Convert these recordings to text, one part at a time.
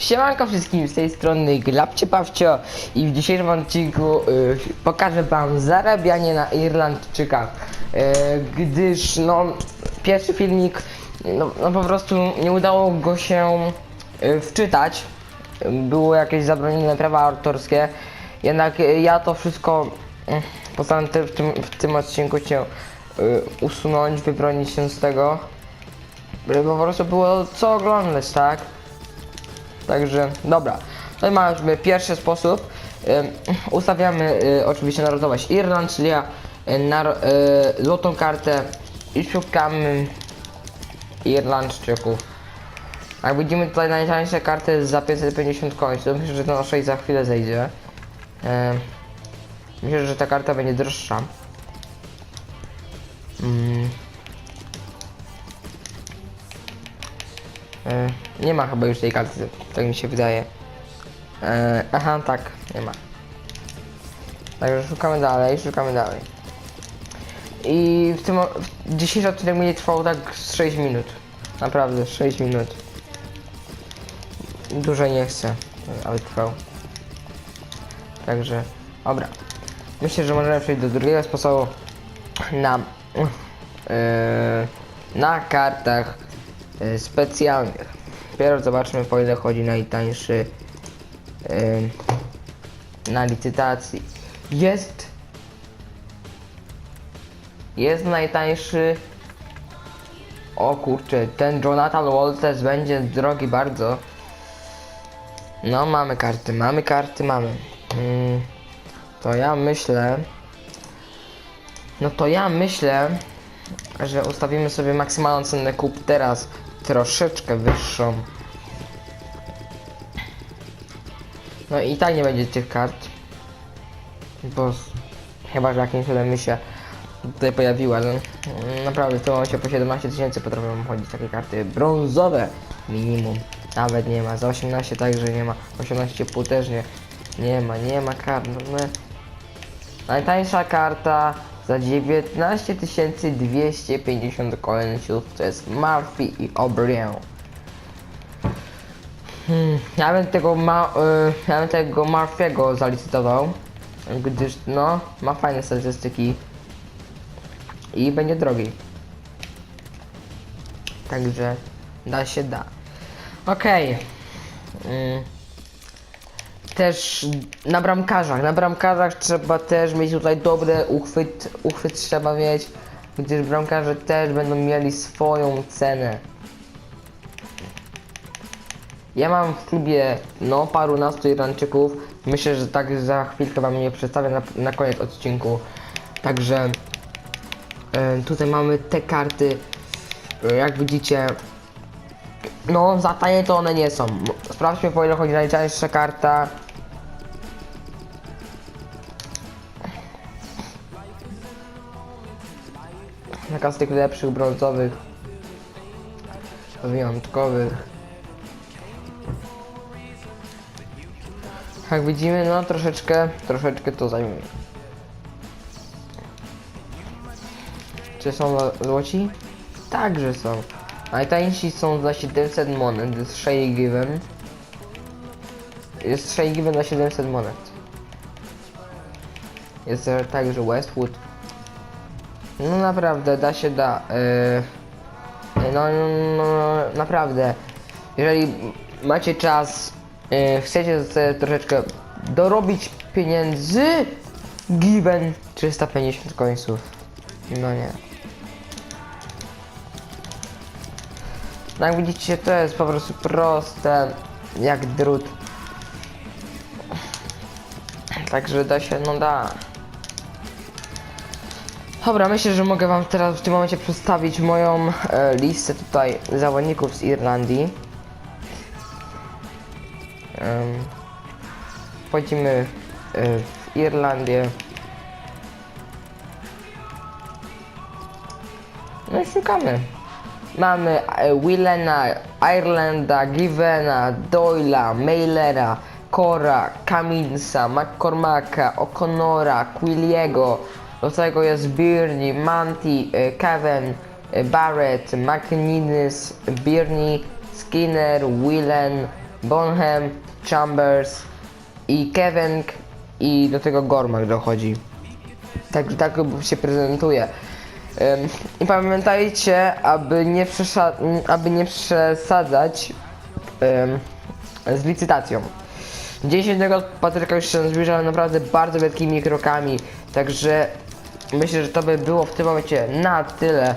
Siemanko wszystkim, z tej strony Glapcie Pawcio i w dzisiejszym odcinku y, pokażę wam zarabianie na Irlandczykach, y, gdyż no pierwszy filmik no, no po prostu nie udało go się y, wczytać, było jakieś zabronione prawa autorskie, jednak y, ja to wszystko y, postaram w tym, w tym odcinku się y, usunąć, wybronić się z tego, żeby po prostu było co oglądać, tak? Także dobra. Tutaj mamy pierwszy sposób. Ustawiamy y, oczywiście narodowość Irland, czyli ja, y, y, złotą kartę i szukamy Irlandczyków. Jak widzimy tutaj najtańsze karty za 550 końców. Myślę, że to na 6 za chwilę zejdzie. Myślę, że ta karta będzie droższa. Nie ma chyba już tej karty, tak mi się wydaje. E, aha, tak, nie ma. Także szukamy dalej, szukamy dalej. I w tym w dzisiejszy odcinek będzie trwał tak z 6 minut. Naprawdę, 6 minut. Dłużej nie chcę, aby trwał. Także, dobra. Myślę, że możemy przejść do drugiego sposobu na, yy, na kartach specjalnych. Dopiero zobaczmy po ile chodzi najtańszy yy, na licytacji. Jest jest najtańszy o kurczę, ten Jonathan Walters będzie drogi bardzo. No mamy karty, mamy karty, mamy. Mm, to ja myślę. No to ja myślę, że ustawimy sobie maksymalną cenę kup teraz troszeczkę wyższą. No i tak nie będzie tych kart. Bo chyba, że jakimś cudem mi się tutaj pojawiła. No, naprawdę w tym momencie po 17 tysięcy potrafią chodzić takie karty brązowe minimum. Nawet nie ma. Za 18 także nie ma. 18,5 też nie. Nie ma, nie ma kart. No, no. Najtańsza karta za 19 250 końców to jest Murphy i O'Brien. Hmm, ja bym tego ma, y, ja bym tego Murphy'ego zalicytował, gdyż no, ma fajne statystyki i będzie drogi. Także da się da. Okej. Mm też na bramkarzach. Na bramkarzach trzeba też mieć tutaj dobre uchwyt, uchwyt trzeba mieć, gdyż bramkarze też będą mieli swoją cenę. Ja mam w klubie no parunastu Irańczyków. Myślę, że tak za chwilkę wam je przedstawię na, na koniec odcinku. Także e, tutaj mamy te karty. E, jak widzicie, no, za tanie to one nie są. Sprawdźmy po ile chodzi najtańsza karta. Taka z tych lepszych brązowych. Wyjątkowych. Jak widzimy, no troszeczkę, troszeczkę to zajmuje. Czy są złoci? Także są. Najtańsi są za 700 monet, jest Shay Given. Jest Shay Given za 700 monet. Jest także Westwood. No naprawdę, da się da. Yy, no, no, no, naprawdę. Jeżeli macie czas, yy, chcecie sobie troszeczkę dorobić pieniędzy, Given 350 końców. No nie. No jak widzicie, to jest po prostu proste, jak drut. Także da się, no da. Dobra, myślę, że mogę wam teraz w tym momencie przedstawić moją e, listę tutaj zawodników z Irlandii. Um, wchodzimy e, w Irlandię. No i szukamy. Mamy e, Willena, Irelanda, Givena, Doyla, Mailera, Cora, Kaminsa, McCormacka, O'Connora, Quilliego. Do tego jest Birney, Manti, e, Kevin, e, Barrett, McNinnis, Birney, Skinner, Willen, Bonham, Chambers i Kevin i do tego Gormak dochodzi. Tak, tak się prezentuje. I pamiętajcie, aby nie, aby nie przesadzać z licytacją. Dzień świętego Patryka już się zbliża naprawdę bardzo wielkimi krokami, także myślę, że to by było w tym momencie na tyle.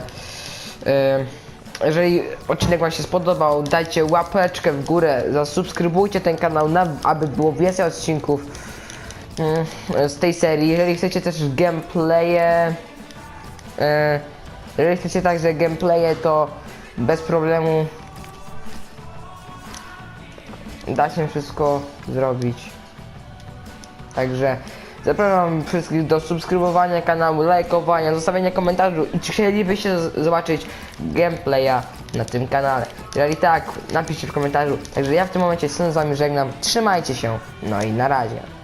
Jeżeli odcinek Wam się spodobał, dajcie łapeczkę w górę, zasubskrybujcie ten kanał, na, aby było więcej odcinków mm, z tej serii. Jeżeli chcecie też gameplaye, e, jeżeli chcecie także gameplaye, to bez problemu da się wszystko zrobić. Także zapraszam wszystkich do subskrybowania kanału, lajkowania, zostawienia komentarzu i czy chcielibyście zobaczyć gameplaya na tym kanale. Jeżeli tak, napiszcie w komentarzu. Także ja w tym momencie z wami żegnam. Trzymajcie się. No i na razie.